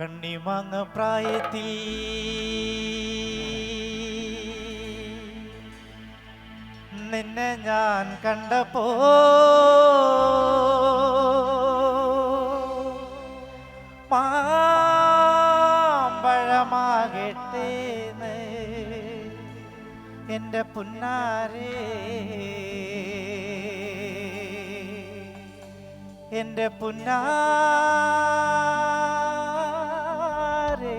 കണ്ണിമാങ്ങ പ്രായത്തിൽ. നിന്നെ ഞാൻ കണ്ടപ്പോ മാമ്പഴമാകട്ടേന്ന് എന്റെ പുന്നാരേ. എന്റെ പുന്നാരേ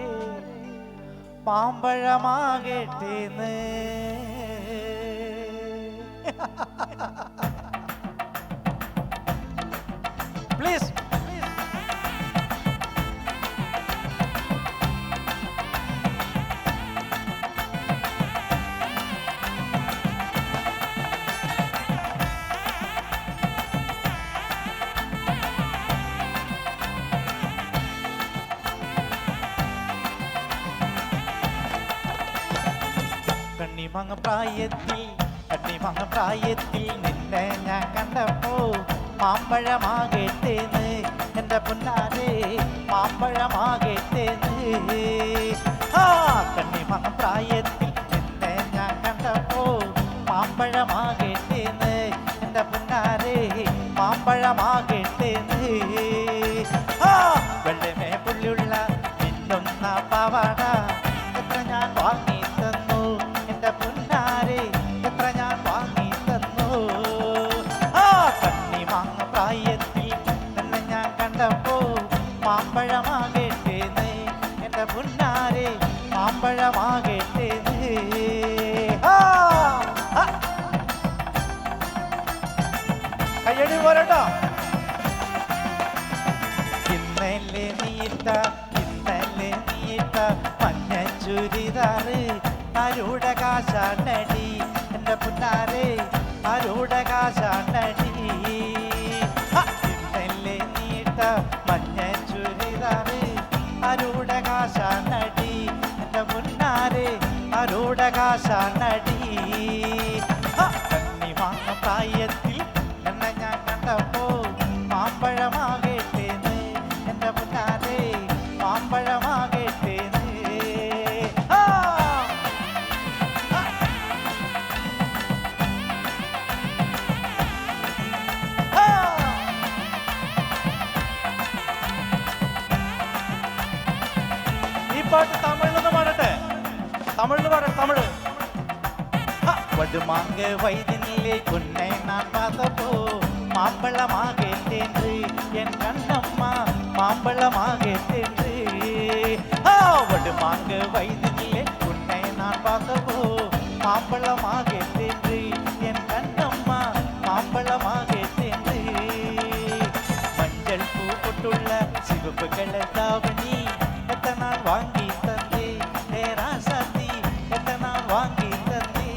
ha പ്ലീസ് കണ്ണിമങ്ങ പ്രായത്തിൽ കണ്ണിമങ്ങ പ്രായത്തിൽ. നിന്നെ ഞാൻ കണ്ടപ്പോ മാമ്പഴമാകട്ടേന്ന് എന്റെ പൊന്നാരെ മാമ്പഴമാകട്ടേന്ന്. ആ കണ്ണിമങ്ങ പ്രായത്തിൽ നിന്നെ ഞാൻ കണ്ടപ്പോ മാമ്പഴമാകട്ടേന്ന് എന്റെ പൊന്നാരെ മാമ്പഴമാകട്ടേന്ന്. ആ വെള്ളമേ പുല്ലുള്ള മിന്നുന്ന പാവാട. കണ്ടപ്പോ മാമ്പഴമാകേണ്ടേന്ന് എന്റെ പൊന്നാരെ ആ. കയ്യടി പോരട്ടോ. ഇന്നലെ നീട്ട ഇന്നലെ നീട്ട മഞ്ഞ ചുരിദാറ് ആരുടെ കാശാണടി എന്റെ പുന്നാരെ ആരുടെ കാശാണ്ടടി ആരുടെ കാശാണ്ടടി ഹ! കണ്ണി വാങ്ങ പ്രായത്തിൽ എന്നെ ഞാൻ കണ്ടപ്പോ മാമ്പഴമാകേട്ടേന്ന് എന്റെ പുന്നാരെ മാമ്പഴമാകേട്ടേന്ന് ആ! ആ! ആ! ഈ പാട്ട് തമിഴിൽ പാടട്ടെ தமிழ்னு வர தமிழ். வடுமாங்க வயதினிலே உன்னை நான் பார்த்தப்போ மாம்பழமாக தேன்று என் கண்ணம்மா மாம்பழமாக தேன்று. வடுமாங்க வயதினிலே உன்னை நான் பார்த்தப்போ மாம்பழமாக தேன்று என் கண்ணம்மா மாம்பழமாக தேன்று. மஞ்சள் பூ போட்டுள்ள சிவப்பு கலந்தாவின் വാങ്ങി തന്നേ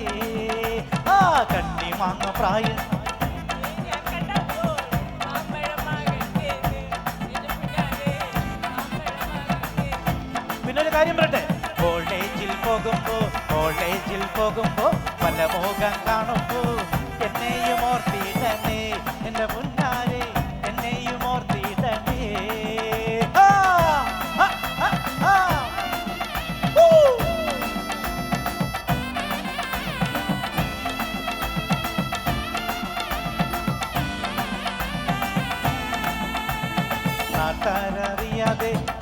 ആ കണ്ണി മാങ്ങ പ്രായം. പിന്നൊരു കാര്യം പറട്ടെ കോളേജിൽ പോകുമ്പോ കോളേജിൽ പോകുമ്പോ പല മോഹം കാണുമ്പോ എന്നെയും ഓർത്തിടണേ എന്റെ മുന്നിൽ রাধে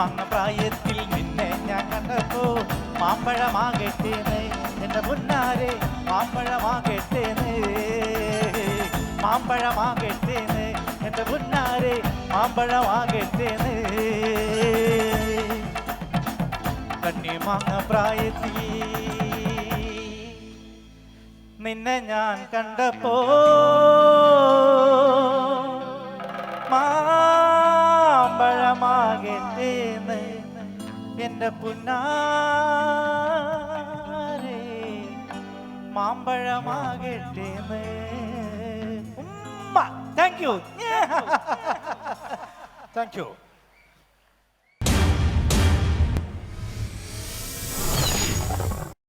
കണ്ണിമാങ്ങ പ്രായത്തിൽ നിന്നെ ഞാൻ കണ്ടപ്പോ മാമ്പഴമാകട്ടേന്ന് എന്റെ മുന്നാരെ മാമ്പഴമാകട്ടേന്ന് മാമ്പഴമാകട്ടേന്ന് എന്റെ മുന്നാരെ മാമ്പഴമാകട്ടേനെ കണ്ണി മാങ്ങ പ്രായത്തിൽ നിന്നെ ഞാൻ കണ്ടപ്പോ മാമ്പഴമാകട്ടേന്ന് എന്റെ പുന്നാരെ മാമ്പഴമാകട്ടേന്ന് ഉമ്മ താങ്ക് യു താങ്ക് യു